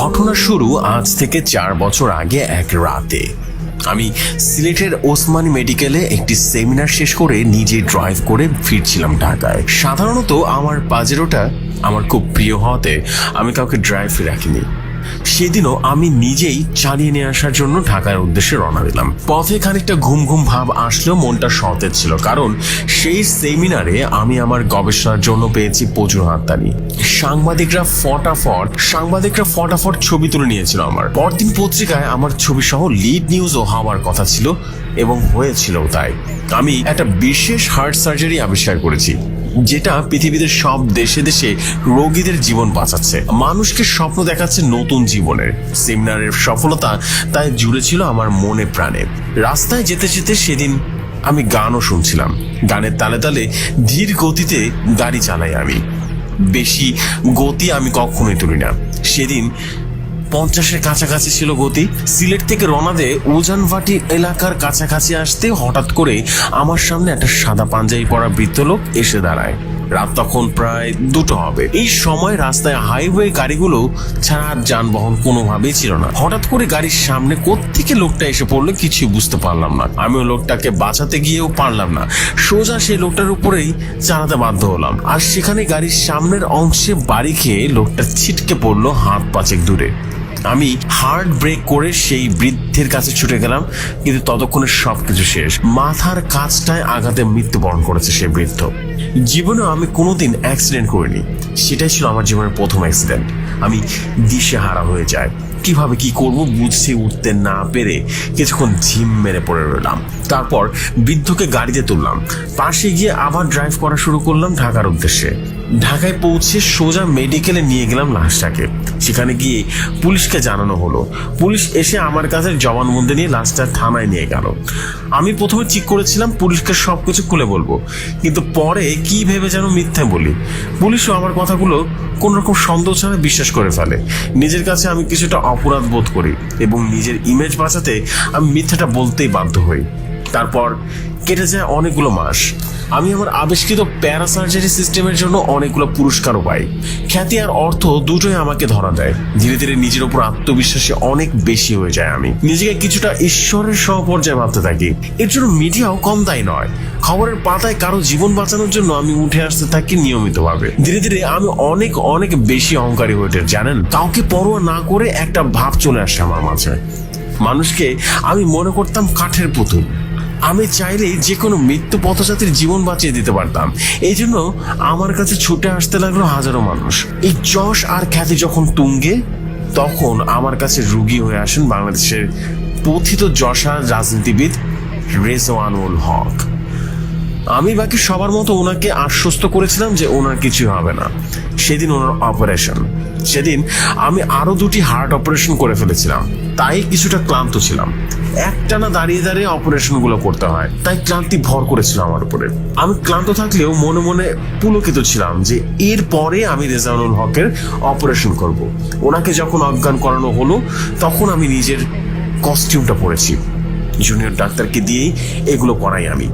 ঘটনা শুরু আজ থেকে চার বছর আগে এক রাতে। আমি সিলেটের ওসমান মেডিকেলে একটি সেমিনার শেষ করে নিজে ড্রাইভ করে ফিরছিলাম ঢাকায়। সাধারণত আমার পাজেরোটা আমার খুব প্রিয় হওয়াতে আমি কাউকে ড্রাইভ রাখিনি। সেদিনও আমি নিজেই চালিয়ে নিয়ে আসার জন্য ঢাকার উদ্দেশ্যে রওনা দিলাম। পথে খানিকটা ঘুম ঘুম ভাব আসলেও মনটা সতেজ ছিল, কারণ সেই সেমিনারে আমি আমার গবেষণার জন্য পেয়েছি প্রচুর হাততালি সাংবাদিকরা ফটাফট সাংবাদিকরা ফটাফট ছবি তুলে নিয়েছিল আমার। পরদিন পত্রিকায় আমার ছবি সহ লিড নিউজও হওয়ার কথা ছিল এবং হয়েছিল তাই। আমি একটা বিশেষ হার্ট সার্জারি আবিষ্কার করেছি। যেটা পৃথিবীতে সব দেশে দেশে রোগীদের জীবন বাঁচাচ্ছে। মানুষকে স্বপ্ন দেখাচ্ছে নতুন জীবনের। সেমিনারের সফলতা তাই জুড়ে ছিল আমার মনে প্রাণে। রাস্তায় যেতে যেতে সেদিন আমি গানও শুনছিলাম। গানের তালে তালে ধীর গতিতে গাড়ি চালাই আমি। বেশি গতি আমি কখনোই তুলি না। সেদিন পঞ্চাশের কাছাকাছি ছিল গতি। সিলেট থেকে রওনা দিয়ে উজানভাটি এলাকার কাছাকাছি আসতে হঠাৎ করে আমার সামনে একটা সাদা পাঞ্জাবি পরা বৃদ্ধ লোক এসে দাঁড়ায়। রাত তখন প্রায় দুটো হবে। এই সময় রাস্তায় হাইওয়ে গাড়িগুলো ছাড়া আর যানবাহন কোনোভাবেই ছিল না। হঠাৎ করে গাড়ির সামনে কোত্থেকে লোকটা এসে পড়ল কিছুই বুঝতে পারলাম না। আমি ওই লোকটাকে বাঁচাতে গিয়েও পারলাম না। সোজা সেই লোকটার উপরেই চালাতে বাধ্য হলাম। আর সেখানে গাড়ির সামনের অংশে বাড়ি খেয়ে লোকটা ছিটকে পড়ল হাত পাঁচেক দূরে। আমি হার্ড ব্রেক করে সেই বৃদ্ধের কাছে ছুটে গেলাম, কিন্তু ততক্ষণে সবকিছু শেষ। মাথার কাজটায় আঘাতে মৃত্যুবরণ করেছে সেই বৃদ্ধ। জীবনে আমি কোনোদিন অ্যাক্সিডেন্ট করিনি। সেটাই ছিল আমার জীবনের প্রথম অ্যাক্সিডেন্ট আমি দিশে হারা হয়ে যায় কীভাবে কি করব বুঝতে উঠতে না পেরে কিছুক্ষণ ঝিম মেরে পড়ে রইলাম। তারপর বৃদ্ধকে গাড়িতে তুললাম। পাশে গিয়ে আবার ড্রাইভ করা শুরু করলাম ঢাকার উদ্দেশ্যে। ঢাকায় পৌঁছে সোজা মেডিকেলে নিয়ে গেলাম লাশটাকে। সেখানে গিয়ে পুলিশকে জানানো হলো। পুলিশ এসে আমার কাছে জবানবন্দি নিয়ে লাশটা থানায় নিয়ে গেল। আমি প্রথমে ঠিক করেছিলাম পুলিশকে সব কিছু খুলে বলব, কিন্তু পরে কি ভেবে যেন মিথ্যা বলি। পুলিশও আমার কথাগুলো কোন রকম সন্দেহ ছাড়া বিশ্বাস করে ফেলে। নিজের কাছে আমি কিছুটা অপরাধ বোধ করি এবং নিজের ইমেজ বাঁচাতে আমি মিথ্যাটা বলতেই বাধ্য হই। তারপর কেটে যায় অনেকগুলো মাস। আমি আমার আবিষ্কৃত প্যারাসার্জারি সিস্টেমের জন্য অনেকগুলো পুরস্কারও পাই। খ্যাতি আর অর্থ দুটোই আমাকে ধরা দেয়। ধীরে ধীরে নিজের উপর আত্মবিশ্বাসী অনেক বেশি হয়ে যায় আমি। নিজেকে কিছুটা ঈশ্বরের সহপর্যায়ে ভাবতে থাকি। এর জন্য মিডিয়াও কম দায়ী নয়। খবরের পাতায় কারও জীবন বাঁচানোর জন্য আমি উঠে আসতে থাকি নিয়মিতভাবে। ধীরে ধীরে আমি অনেক অনেক বেশি অহংকারী হয়ে ওঠে জানেন? কাউকে পরোয়া না করে একটা ভাব চলে আসে আমার মাঝে। মানুষকে আমি মনে করতাম কাঠের পুতুল। আমি চাইলেই যে কোনো মৃত্যু পথযাত্রীর জীবন বাঁচিয়ে দিতে পারতাম। এই জন্য আমার কাছে ছুটে আসতে লাগল হাজারো মানুষ। এই যশ আর খ্যাতি যখন তুঙ্গে, তখন আমার কাছে রুগী হয়ে আসেন বাংলাদেশের পথিত যশা রাজনীতিবিদ রেজওয়ানুল হক। আমি বাকি সবার মতো ওনাকে আশ্বস্ত করেছিলাম যে ওনার কিছু হবে না। সেদিন ওনার অপারেশন। সেদিন আমি আরও দুটি হার্ট অপারেশন করে ফেলেছিলাম। তাই কিছুটা ক্লান্ত ছিলাম। একটানা দাঁড়িয়ে দাঁড়িয়ে অপারেশনগুলো করতে হয়, তাই ক্লান্তি ভর করেছিল আমার উপরে। আমি ক্লান্ত থাকলেও মনে মনে পুলকিত ছিলাম যে এর পরে আমি রেজাউল হকের অপারেশন করব। ওনাকে যখন অজ্ঞান করানো হলো, তখন আমি নিজের কস্টিউমটা পরেছি। জুনিয়র ডাক্তারকে দিয়েই এগুলো করাই আমি।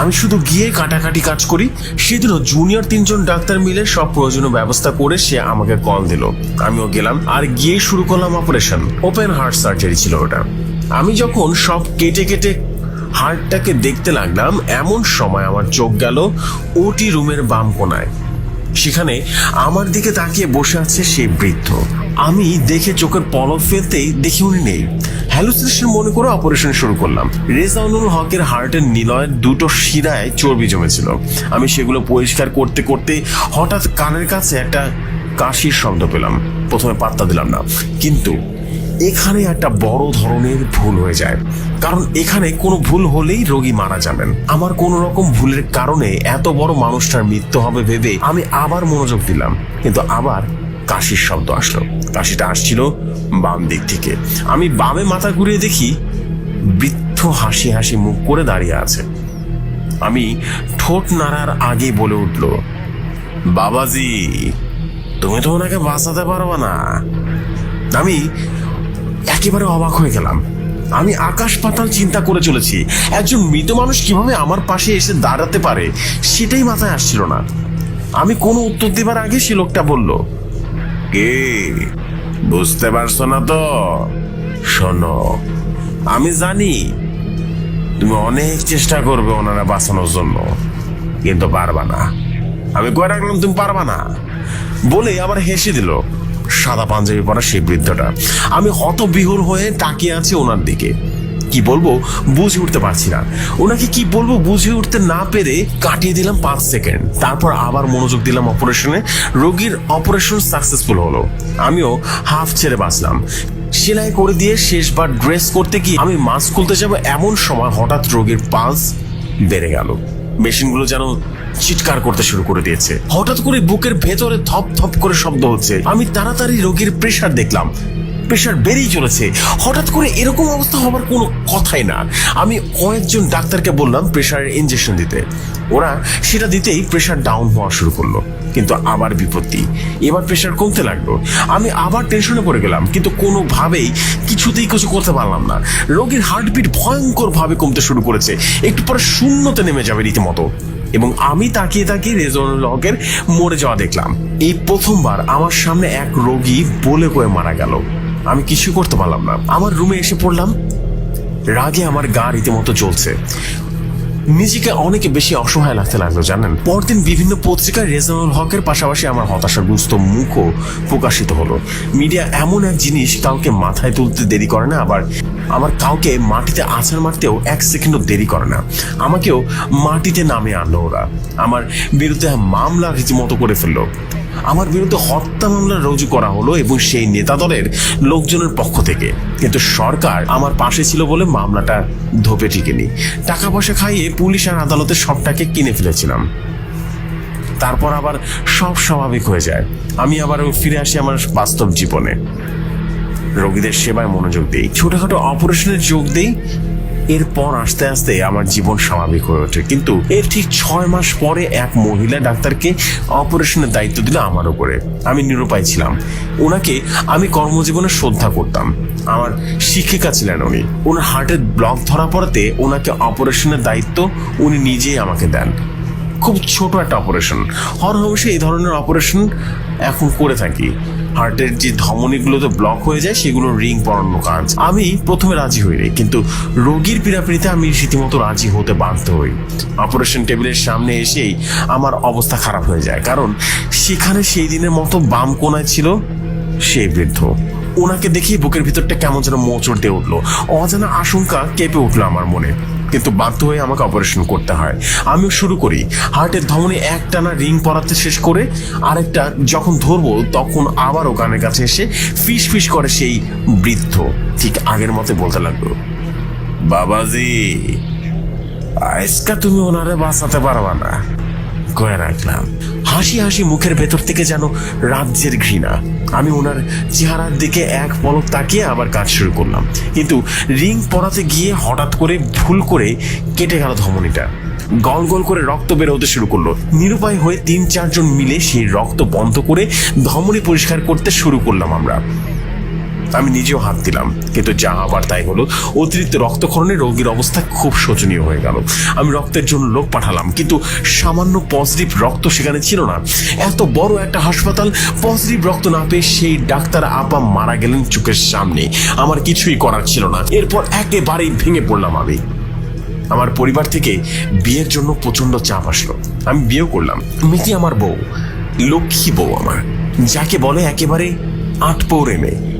আমি শুধু গিয়ে কাটাকাটি কাজ করি। সেদিন জুনিয়র তিনজন ডাক্তার মিলে সব প্রয়োজনীয় ব্যবস্থা করে সে আমাকে কল দিল। আমিও গেলাম আর গিয়ে শুরু করলাম অপারেশন ওপেন হার্ট সার্জারি ছিল ওটা। আমি যখন সব কেটে কেটে হার্টটাকে দেখতে লাগলাম, এমন সময় আমার চোখ গেল ওটি রুমের বাম কোনায়। সেখানে আমার দিকে তাকিয়ে বসে আছে সেই বৃদ্ধ। আমি দেখে চোখের পলক ফেলতেই দেখি উনি নেই। হ্যালুসিনেশন মনে করে অপারেশন শুরু করলাম। রেজাউনুল হকের হার্টের নিলয়ের দুটো শিরায় চর্বি জমেছিল। আমি সেগুলো পরিষ্কার করতে করতে হঠাৎ কানের কাছে একটা কাশির শব্দ পেলাম। প্রথমে পাত্তা দিলাম না। কিন্তু এখানে একটা বড় ধরনের ভুল হয়ে যায়। কারণ এখানে কোনো ভুল হলেই রোগী মারা যাবেন। আমার কোনো রকম ভুলের কারণে এত বড় মানুষটার মৃত্যু হবে ভেবে আমি আবার মনোযোগ দিলাম। কিন্তু আবার কাশির শব্দ আসলো। কাশিটা আসছিল বাম দিক থেকে। আমি বামে মাথা ঘুরিয়ে দেখি বৃদ্ধ হাসি হাসি মুখ করে দাঁড়িয়ে আছে। আমি ঠোঁট নাড়ার আগে বলে উঠল, বাবাজি, তুমি তো ওনাকে বাঁচাতে পারবে না। আমি একেবারে অবাক হয়ে গেলাম। আমি আকাশ পাতাল চিন্তা করে চলেছি, একজন মৃত মানুষ কীভাবে আমার পাশে এসে দাঁড়াতে পারে সেটাই মাথায় আসছিল না। আমি কোনো উত্তর দেবার আগে সে লোকটা বলল, কে? বুঝতে পারছ না তো? শোনো, আমি জানি তুমি অনেক চেষ্টা করবে ওনারা বাঁচানোর জন্য, কিন্তু পারবা না। আমি কয়ে রাখলাম, তুমি পারবা না? বলে আবার হেসে দিল সাদা পাঞ্জাবি পরা সেই বৃদ্ধটা। আমি হতবিহুর হয়ে তাকিয়ে আছি ওনার দিকে। কি বলব? বুঝে উঠতে পারছি না। ওনাকে কি বলব? বুঝে উঠতে না পেরে কাটিয়ে দিলাম পাঁচ সেকেন্ড। তারপর আবার মনোযোগ দিলাম অপারেশনে। রোগীর অপারেশন সাকসেসফুল হলো। আমিও হাফ ছেড়ে বাঁচলাম। সেলাই করে দিয়ে শেষবার ড্রেস করতে গিয়ে আমি মাস্ক খুলতে যাব এমন সময় হঠাৎ রোগীর পালস বেড়ে গেল। মেশিনগুলো যেন চিৎকার করতে শুরু করে দিয়েছে। হঠাৎ করে বুকের ভেতরে থপ থপ করে শব্দ হচ্ছে। আমি তাড়াতাড়ি রোগীর প্রেশার দেখলাম। প্রেশার বেড়েই চলেছে। হঠাৎ করে এরকম অবস্থা হবার কোনো কথাই না। আমি কয়েকজন ডাক্তারকে বললাম প্রেশারের ইঞ্জেকশন দিতে। ওরা সেটা দিতেই প্রেশার ডাউন হওয়া শুরু করল। কিন্তু আবার বিপত্তি। এবার প্রেশার কমতে লাগল। আমি আবার টেনশনে পড়ে গেলাম। কিন্তু কোনোভাবেই কিছুতেই কিছু করতে পারলাম না। রোগীর হার্টবিট ভয়ঙ্কর ভাবে কমতে শুরু করেছে। একটু পরে শূন্যতে নেমে যাবে রীতিমতো। এবং আমি তাকিয়ে তাকিয়ে হকের মরে যাওয়া দেখলাম। এই প্রথমবার আমার সামনে এক রোগী বলে কয়ে মারা গেল। আমি কিছু করতে পারলাম না। আমার রুমে এসে পড়লাম। রাগে আমার গা রীতিমতো চলছে নিজেকে অনেক বেশি অসহায় লাগতে লাগল, জানেন? পরদিন বিভিন্ন পত্রিকায় রেজানুল হকের পাশাপাশি আমার হতাশাগ্রস্ত মুখও প্রকাশিত হলো। মিডিয়া এমন এক জিনিস কাউকে মাথায় তুলতে দেরি করে না, আবার আমার কাউকে মাটিতে আছাড় মারতেও এক সেকেন্ডও দেরি করে না। আমাকেও মাটিতে নামে আনলো ওরা। আমার বিরুদ্ধে মামলা রীতিমতো করে ফেলল। আমার বিরুদ্ধে হত্যা মামলা রুজু করা হলো এবং সেই নেতা দলের লোকজনের পক্ষ থেকে। কিন্তু সরকার আমার পাশে ছিল বলে মামলাটা ধোপে টিকেনি টাকা পয়সা খাইয়ে পুলিশ আর আদালতে সবটাকে কিনে ফেলেছিলাম। তারপর আবার সব স্বাভাবিক হয়ে যায়। আমি আবার ফিরে আসি আমার বাস্তব জীবনে। রোগীদের সেবায় মনোযোগ দিই, ছোটখাটো অপারেশনে যোগ দিই এরপর আস্তে আস্তে আমার জীবন স্বাভাবিক হয়ে ওঠে। কিন্তু এর ঠিক ছয় মাস পরে এক মহিলা ডাক্তারকে অপারেশনের দায়িত্ব দিল আমার উপরে। আমি নিরুপায় ছিলাম। ওনাকে আমি কর্মজীবনে শ্রদ্ধা করতাম। আমার শিক্ষিকা ছিলেন উনি। ওনার হার্টের ব্লক ধরা পড়াতে ওনাকে অপারেশনের দায়িত্ব উনি নিজেই আমাকে দেন। খুব ছোট একটা অপারেশন। হরহমেশে এই ধরনের অপারেশন এখন করে থাকি। হার্টের যে ধমনীগুলোতে ব্লক হয়ে যায়, সেগুলো রিং পরানো কাজ। আমি প্রথমে রাজি হইনি কিন্তু রোগীর পীড়াপিড়িতে আমি রীতিমতো রাজি হতে বাধ্য হই। অপারেশন টেবিলের সামনে এসেই আমার অবস্থা খারাপ হয়ে যায়, কারণ সেখানে সেই দিনের মতো বাম কোনায় ছিল সেই বৃদ্ধ। ওনাকে দেখেই বুকের ভিতরটা কেমন যেন মোচড় দিয়ে উঠল। অজানা আশঙ্কা কেঁপে উঠল আমার মনে। কিন্তু বাধ্য হয়ে আমাকে অপারেশন করতে হয়। আমিও শুরু করি। হার্টের ধমনে একটানা রিং পরাতে শেষ করে আরেকটা যখন ধরবো তখন আবারও ওখানের কাছে এসে ফিস ফিস করে সেই বৃদ্ধ। ঠিক আগের মতে বলতে লাগল, বাবাজি, আজকা তুমি ওনারে বাঁচাতে পারবা না। কয়ে রাখলাম হাসি হাসি মুখের ভেতর থেকে যেন রাজ্যের ঘৃণা। আমি ওনার চেহারার দিকে এক পলক তাকিয়ে আবার কাজ শুরু করলাম। কিন্তু রিং পরাতে গিয়ে হঠাৎ করে ভুল করে কেটে গেল ধমনীটা। গল গল করে রক্ত বের হতে শুরু করল। নিরুপায় হয়ে তিন চারজন মিলে সেই রক্ত বন্ধ করে ধমনী পরিষ্কার করতে শুরু করলাম আমরা। আমি নিজেও হাত দিলাম। কিন্তু যা আবার তাই হলো। অতিরিক্ত রক্তক্ষরণে রোগীর অবস্থা খুব শোচনীয় হয়ে গেল। আমি রক্তের জন্য লোক পাঠালাম, কিন্তু সামান্য পজিটিভ রক্ত সেখানে ছিল না। এত বড় একটা হাসপাতাল পজিটিভ রক্ত না পেয়ে সেই ডাক্তার আপা মারা গেলেন চোখের সামনে। আমার কিছুই করার ছিল না। এরপর একেবারেই ভেঙে পড়লাম আমি। আমার পরিবার থেকে বিয়ের জন্য প্রচণ্ড চাপ আসলো। আমি বিয়েও করলাম। মিতি আমার বউ, লক্ষ্মী বউ আমার, যাকে বলে একেবারে আট পৌরে মেয়ে।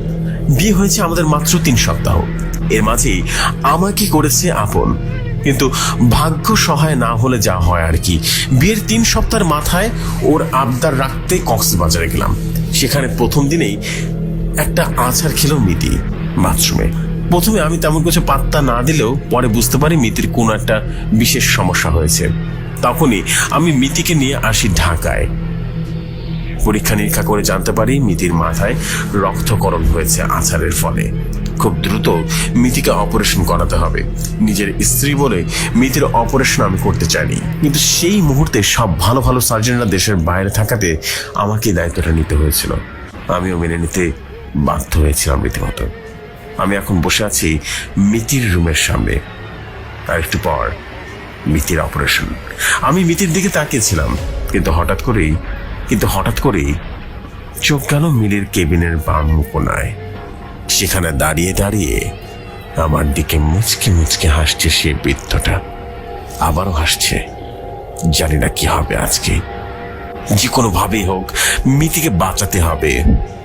বিয়ে হয়েছে আমাদের মাত্র তিন সপ্তাহ। এর মাঝেই আমাকে করেছে আপন। কিন্তু ভাগ্য সহায় না হলে যা হয় আর কি। বিয়ের তিন সপ্তাহের মাথায় ওর আবদার রাখতে কক্সবাজারে গেলাম। সেখানে প্রথম দিনেই একটা আছাড় খেল মিতি, বাথরুমে। প্রথমে আমি তেমন কিছু পাত্তা না দিলেও পরে বুঝতে পারি মিতির কোনো একটা বিশেষ সমস্যা হয়েছে। তখনই আমি মিতিকে নিয়ে আসি ঢাকায়। পরীক্ষা নিরীক্ষা করে জানতে পারি মিতির মাথায় রক্তকরণ হয়েছে আছাড়ের ফলে। খুব দ্রুত মিতিকে অপারেশন করাতে হবে। নিজের স্ত্রী বলে মিতির অপারেশন আমি করতে চাইনি। কিন্তু সেই মুহূর্তে সব ভালো ভালো সার্জনরা দেশের বাইরে থাকাতে আমাকে দায়িত্বটা নিতে হয়েছিল। আমিও মেনে নিতে বাধ্য হয়েছিলাম রীতিমতো। আমি এখন বসে আছি মিতির রুমের সামনে। আর একটু পর মিতির অপারেশন। আমি মিতির দিকে তাকিয়েছিলাম, কিন্তু হঠাৎ করেই কিন্তু হঠাৎ করেই চোখ গেল মিলির কেবিনের বাম কোনায় সেখানে দাঁড়িয়ে দাঁড়িয়ে আমার দিকে মুচকে মুচকে হাসছে সে বৃদ্ধটা। আবারও হাসছে। জানি না কি হবে আজকে। যে কোনো ভাবেই হোক, মিতিকে বাঁচাতে হবে।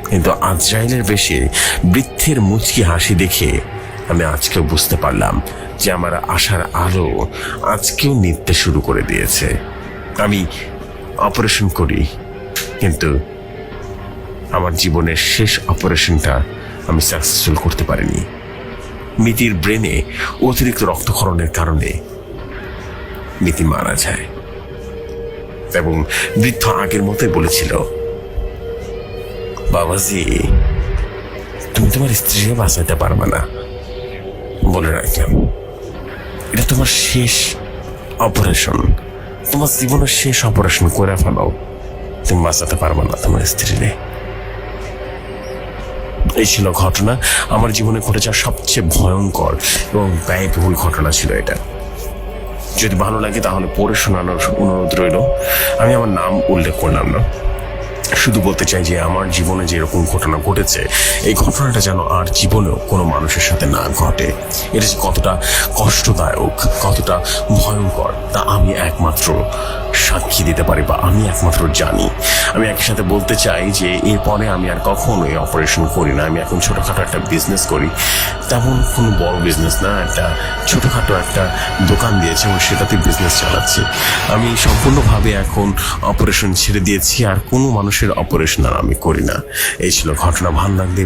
কিন্তু আজরাইলের বেশে বৃদ্ধের মুচকি হাসি দেখে আমি আজকেও বুঝতে পারলাম যে আমার আশার আলো আজকেও নিতে শুরু করে দিয়েছে। আমি অপারেশন করি। কিন্তু আমার জীবনের শেষ অপারেশনটা আমি সাকসেসফুল করতে পারিনি। মিতির ব্রেনে অতিরিক্ত রক্তক্ষরণের কারণে মিতি মারা যায়। এবং বৃদ্ধ আগের মতোই বলেছিল, বাবাজি, তুমি তোমার স্ত্রীকে বাঁচাতে পারবে না। বলে রাখলাম, এটা তোমার শেষ অপারেশন। তোমার জীবনের শেষ অপারেশন করে ফেলো। তুমি বাঁচাতে পারবে না তোমার স্ত্রীরে এই ছিল ঘটনা। আমার জীবনে ঘটে যাওয়া সবচেয়ে ভয়ঙ্কর এবং ব্যয়বহুল ঘটনা ছিল এটা। যদি ভালো লাগে তাহলে পড়ে শোনানোর অনুরোধ রইল। আমি আমার নাম উল্লেখ করলাম না। শুধু বলতে চাই যে আমার জীবনে যে এরকম ঘটনা ঘটেছে, এই ঘটনাটা যেন আর জীবনেও কোনো মানুষের সাথে না ঘটে। এটা যে কতটা কষ্টদায়ক, কতটা ভয়ঙ্কর, তা আমি একমাত্র সাক্ষী দিতে পারি বা আমি একমাত্র জানি। আমি একই সাথে বলতে চাই যে এরপরে আমি আর কখনো এই অপারেশন করি না। আমি এখন ছোটোখাটো একটা বিজনেস করি। তেমন কোনো বড় বিজনেস না, একটা ছোটোখাটো একটা দোকান দিয়েছে এবং সেটাতে বিজনেস চালাচ্ছি। আমি সম্পূর্ণভাবে এখন অপারেশন ছেড়ে দিয়েছি, আর কোনো মানুষের অপারেশন আর আমি করি না। এই ছিল ঘটনা ভালো লাগলে